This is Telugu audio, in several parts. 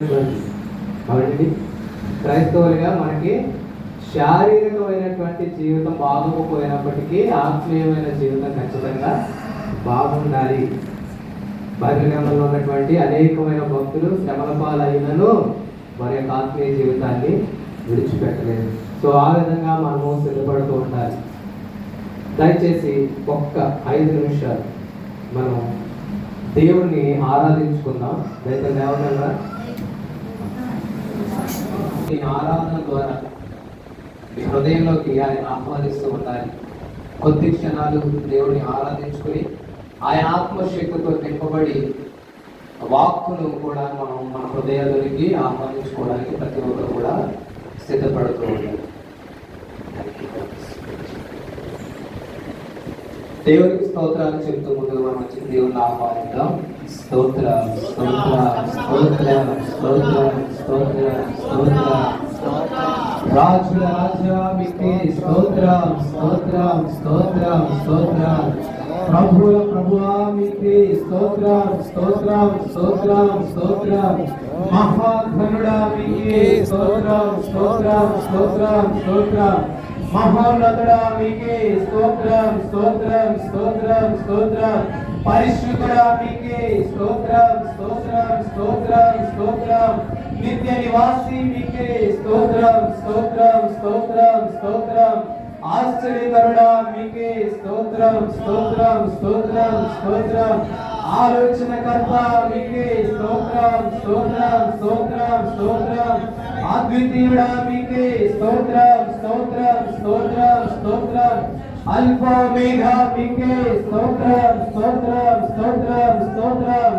కాబట్టి క్రైస్తవులుగా మనకి శారీరకమైనటువంటి జీవితం బాగోకపోయినప్పటికీ ఆత్మీయమైన జీవితం ఖచ్చితంగా బాగుండాలి. బహిరంగంలో ఉన్నటువంటి అనేకమైన భక్తులు శ్రమల పాలైనను వారి యొక్క ఆత్మీయ జీవితాన్ని విడిచిపెట్టలేదు. సో ఆ విధంగా మనము సిద్ధపడుతూ ఉండాలి. దయచేసి ఒక్క ఐదు నిమిషాలు మనం దేవుణ్ణి ఆరాధించుకుందాం. దయచేసి లేవగలరా ఈ ఆరాధన ద్వారా మీ హృదయంలోకి ఆయన ఆహ్వానిస్తూ ఉండాలి. కొద్ది క్షణాలు దేవుడిని ఆరాధించుకొని ఆయన ఆత్మశక్తితో నింపబడి వాక్కును కూడా మనం మన హృదయాలకి ఆహ్వానించుకోవడానికి ప్రతి ఒక్కరు కూడా సిద్ధపడుతూ ఉండాలి. దేవునికి స్తోత్రాలు చెప్తూ ముందుగా మనం వచ్చి దేవుని ఆహ్వానిద్దాం. స్తోత్ర స్తోత్ర స్తోత్ర స్తోత్ర. రాజుల రాజా మీకే స్తోత్రం స్తోత్రం స్తోత్రం స్తోత్రం ప్రభుల ప్రభువా మీకే స్తోత్రం స్తోత్రం స్తోత్రం స్తోత్రం మహాఘనుడా మీకే స్తోత్రం స్తోత్రం స్తోత్రం స్తోత్రం. మహోన్నతుడా మీకే స్తోత్రం స్తోత్రం స్తోత్రం. స్తోత్రం పరిశుద్ధుడా మీకే స్తోత్రం స్తోత్రం స్తోత్రం స్తోత్రం. నిత్య నివాసి మీకే స్తోత్రం స్తోత్రం స్తోత్రం స్తోత్రం. ఆశ్చర్యకరుడా మీకే స్తోత్రం స్తోత్రం స్తోత్రం స్తోత్రం. ఆలోచనకర్త మీకే స్తోత్రం స్తోత్రం స్తోత్రం స్తోత్రం. అద్వితీయుడా మీకే స్తోత్రం స్తోత్రం. స్తోత్రం అల్ఫా మేఘా స్తోత్రం స్తోత్రం స్తోత్రం స్తోత్రం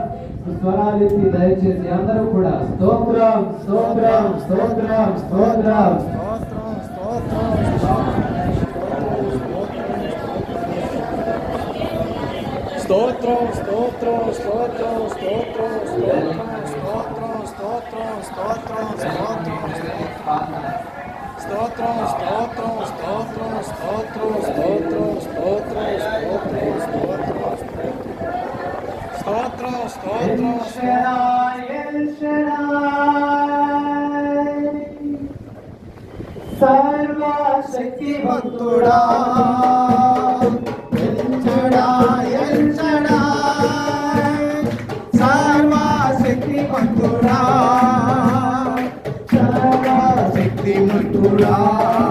స్వరాలెత్తి దయచేసి అందరూ కూడా స్తోత్రం స్తోత్రం స్తోత్రం స్తోత్రం స్తోత్రం స్తోత్రం స్తోత్రం స్తోత్రం స్తోత్రం స్తోత్రం స్తోత్రం స్తోత్రం స్తోత్రం స్తోత్రం. స్తోత్రం స్తోత్రం స్తోత్రం స్తోత్రం స్తోత్రం స్తోత్రం స్తోత్రం ఎల్ షడాయ్, ఎల్ షడాయ్. సర్వశక్తివంతుడా Surah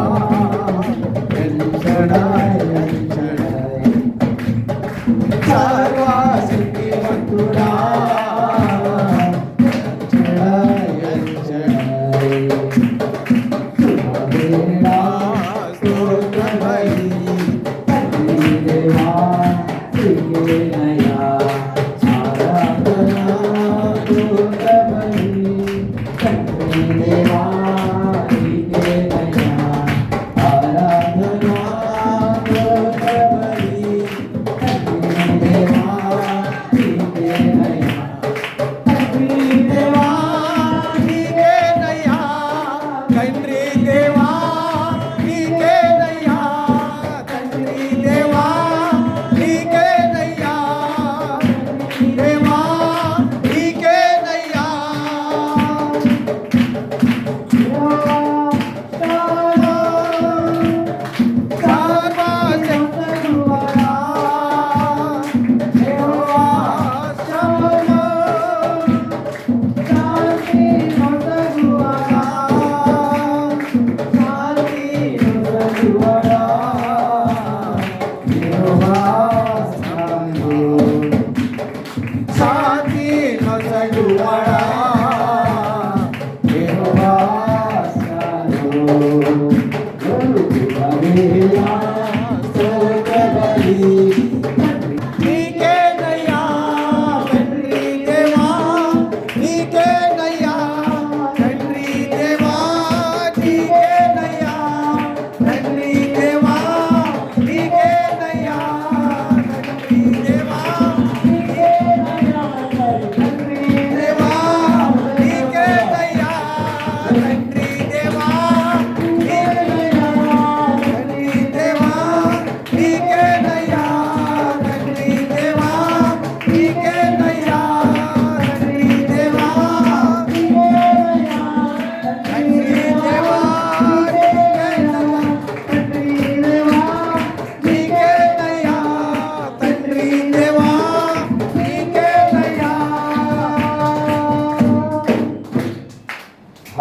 Yeah.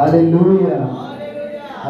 அலையூயா